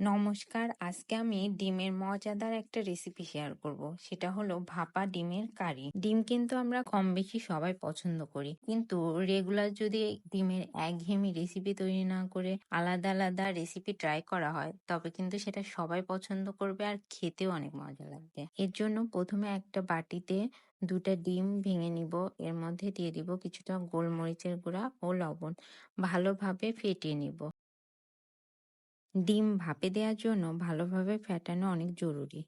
নমস্কার, আজকে আমি ডিমের মজাদার একটা রেসিপি শেয়ার করব। সেটা হলো ভাপা ডিমের কারি। ডিম কিন্তু আমরা কম বেশি সবাই পছন্দ করি। কিন্তু রেগুলার যদি ডিমের একঘেয়েমি রেসিপি তৈরি না করে আলাদা আলাদা রেসিপি ট্রাই করা হয়, তবে কিন্তু সেটা সবাই পছন্দ করবে আর খেতেও অনেক মজা লাগবে। এর জন্য প্রথমে একটা বাটিতে দুটা ডিম ভেঙে নিব। এর মধ্যে দিয়ে দিব কিছুটা গোলমরিচের গুঁড়া ও লবণ। ভালোভাবে ফেটিয়ে নিব। ডিম ভাপে দেওয়ার জন্য ভালোভাবে ফেটানো অনেক জরুরি।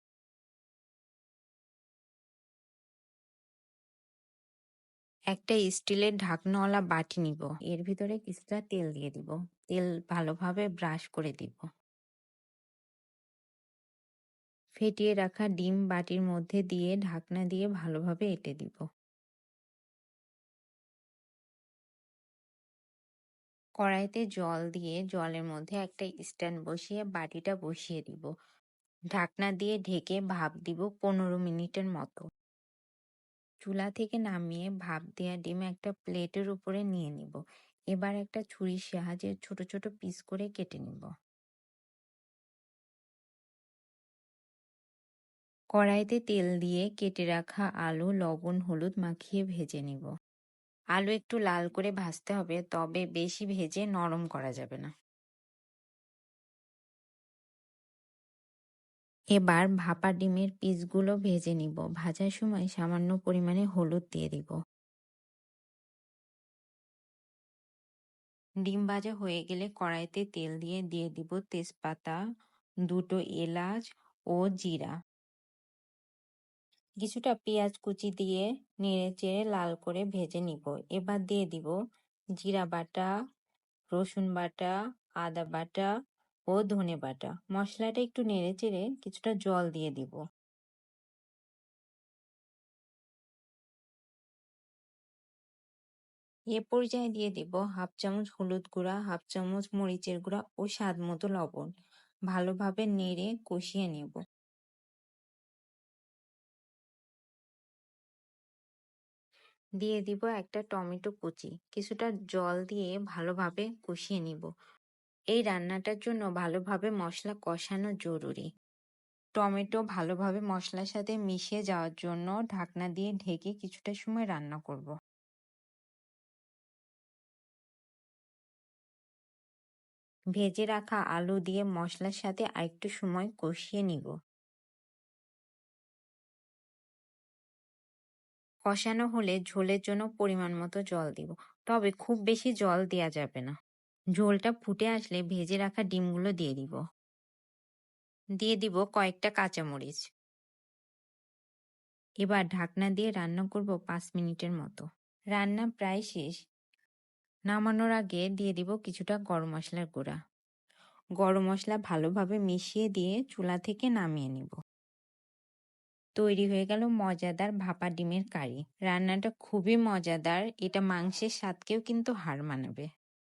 একটা স্টিলের ঢাকনাওয়ালা বাটি নিব। এর ভিতরে কিছুটা তেল দিয়ে দিব। তেল ভালোভাবে ব্রাশ করে দিব। ফেটিয়ে রাখা ডিম বাটির মধ্যে দিয়ে ঢাকনা দিয়ে ভালোভাবে এঁটে দিব। কড়াইতে জল দিয়ে জলের মধ্যে একটা স্ট্যান্ড বসিয়ে বাটিটা বসিয়ে দিব। ঢাকনা দিয়ে ঢেকে ভাপ দিব পনেরো মিনিটের মতো। চুলা থেকে নামিয়ে ভাপ দেওয়া ডিম একটা প্লেটের উপরে নিয়ে নিব। এবার একটা ছুরির সাহায্যে ছোট ছোট পিস করে কেটে নিব। কড়াইতে তেল দিয়ে কেটে রাখা আলু, লবণ, হলুদ মাখিয়ে ভেজে নিব। আলু একটু লাল করে ভাজতে হবে, তবে বেশি ভেজে নরম করা যাবে না। এবার ভাপা ডিমের পিসগুলো ভেজে নিব। ভাজার সময় সামান্য পরিমাণে হলুদ দিয়ে দিব। ডিম ভাজা হয়ে গেলে কড়াইতে তেল দিয়ে দিয়ে দিব তেজপাতা, দুটো এলাচ ও জিরা। কিছুটা পেঁয়াজ কুচি দিয়ে নেড়ে চেড়ে লাল করে ভেজে নিব। এবার দিয়ে দিব জিরা বাটা, রসুন বাটা, আদা বাটা ও ধনে বাটা। মশলাটা একটু নেড়ে চেড়ে কিছুটা জল দিয়ে দিব। এ পর্যায়ে দিয়ে দিব হাফ চামচ হলুদ গুঁড়া, হাফ চামচ মরিচের গুঁড়া ও স্বাদ মতো লবণ। ভালোভাবে নেড়ে কষিয়ে নেব। দিয়ে দিব একটা টমেটো কুচি। কিছুটা জল দিয়ে ভালোভাবে কষিয়ে নিব। এই রান্নাটার জন্য ভালোভাবে মশলা কষানো জরুরি। টমেটো ভালোভাবে মশলার সাথে মিশে যাওয়ার জন্য ঢাকনা দিয়ে ঢেকে কিছুটা সময় রান্না করব। ভেজে রাখা আলু দিয়ে মশলার সাথে আরেকটু সময় কষিয়ে নিব। কষানো হলে ঝোলের জন্য পরিমাণ মতো জল দিব। তবে খুব বেশি জল দেওয়া যাবে না। ঝোলটা ফুটে আসলে ভেজে রাখা ডিমগুলো দিয়ে দিব। দিয়ে দিব কয়েকটা কাঁচামরিচ। এবার ঢাকনা দিয়ে রান্না করব পাঁচ মিনিটের মতো। রান্না প্রায় শেষ। নামানোর আগে দিয়ে দিব কিছুটা গরম মশলার গুঁড়া। গরম মশলা ভালোভাবে মিশিয়ে দিয়ে চুলা থেকে নামিয়ে নিব। তৈরি হয়ে গেল মজাদার ভাপা ডিমের কারি। রান্নাটা খুবই মজাদার। এটা মাংসের স্বাদকেও কিন্তু হার মানাবে।